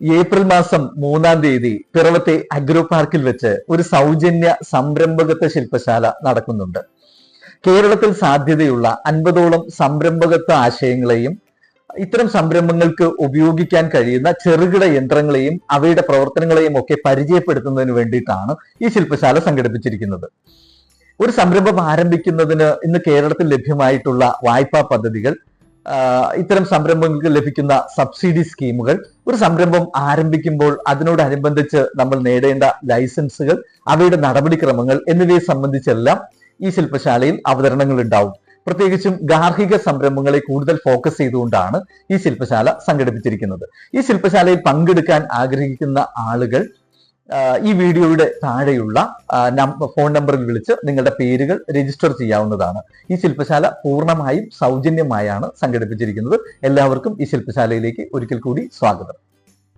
April മാസം മൂന്നാം തീയതി പിറവത്തെ അഗ്രോ പാർക്കിൽ വെച്ച് ഒരു സൗജന്യ സംരംഭകത്വ ശില്പശാല നടക്കുന്നുണ്ട്. കേരളത്തിൽ സാധ്യതയുള്ള അൻപതോളം സംരംഭകത്വ ആശയങ്ങളെയും ഇത്തരം സംരംഭങ്ങൾക്ക് ഉപയോഗിക്കാൻ കഴിയുന്ന ചെറുകിട യന്ത്രങ്ങളെയും അവയുടെ പ്രവർത്തനങ്ങളെയും ഒക്കെ പരിചയപ്പെടുത്തുന്നതിന് വേണ്ടിയിട്ടാണ് ഈ ശില്പശാല സംഘടിപ്പിച്ചിരിക്കുന്നത്. ഒരു സംരംഭം ആരംഭിക്കുന്നതിന് ഇന്ന് കേരളത്തിൽ ലഭ്യമായിട്ടുള്ള വായ്പാ പദ്ധതികൾ ഇത്തരം സംരംഭങ്ങൾക്ക് ലഭിക്കുന്ന സബ്സിഡി സ്കീമുകൾ. ഒരു സംരംഭം ആരംഭിക്കുമ്പോൾ അതിനോടനുബന്ധിച്ച് നമ്മൾ നേടേണ്ട ലൈസൻസുകൾ അവയുടെ നടപടിക്രമങ്ങൾ എന്നിവയെ സംബന്ധിച്ചെല്ലാം ഈ ശില്പശാലയിൽ അവതരണങ്ങൾ ഉണ്ടാവും. പ്രത്യേകിച്ചും ഗാർഹിക സംരംഭങ്ങളെ കൂടുതൽ ഫോക്കസ് ചെയ്തുകൊണ്ടാണ് ഈ ശില്പശാല സംഘടിപ്പിച്ചിരിക്കുന്നത്. ഈ ശില്പശാലയിൽ പങ്കെടുക്കാൻ ആഗ്രഹിക്കുന്ന ആളുകൾ ഈ വീഡിയോയുടെ താഴെയുള്ള ഫോൺ നമ്പറിൽ വിളിച്ച് നിങ്ങളുടെ പേരുകൾ രജിസ്റ്റർ ചെയ്യാവുന്നതാണ്. ഈ ശില്പശാല പൂർണമായും സൗജന്യമായാണ് സംഘടിപ്പിച്ചിരിക്കുന്നത്. എല്ലാവർക്കും ഈ ശില്പശാലയിലേക്ക് ഒരിക്കൽ കൂടി സ്വാഗതം.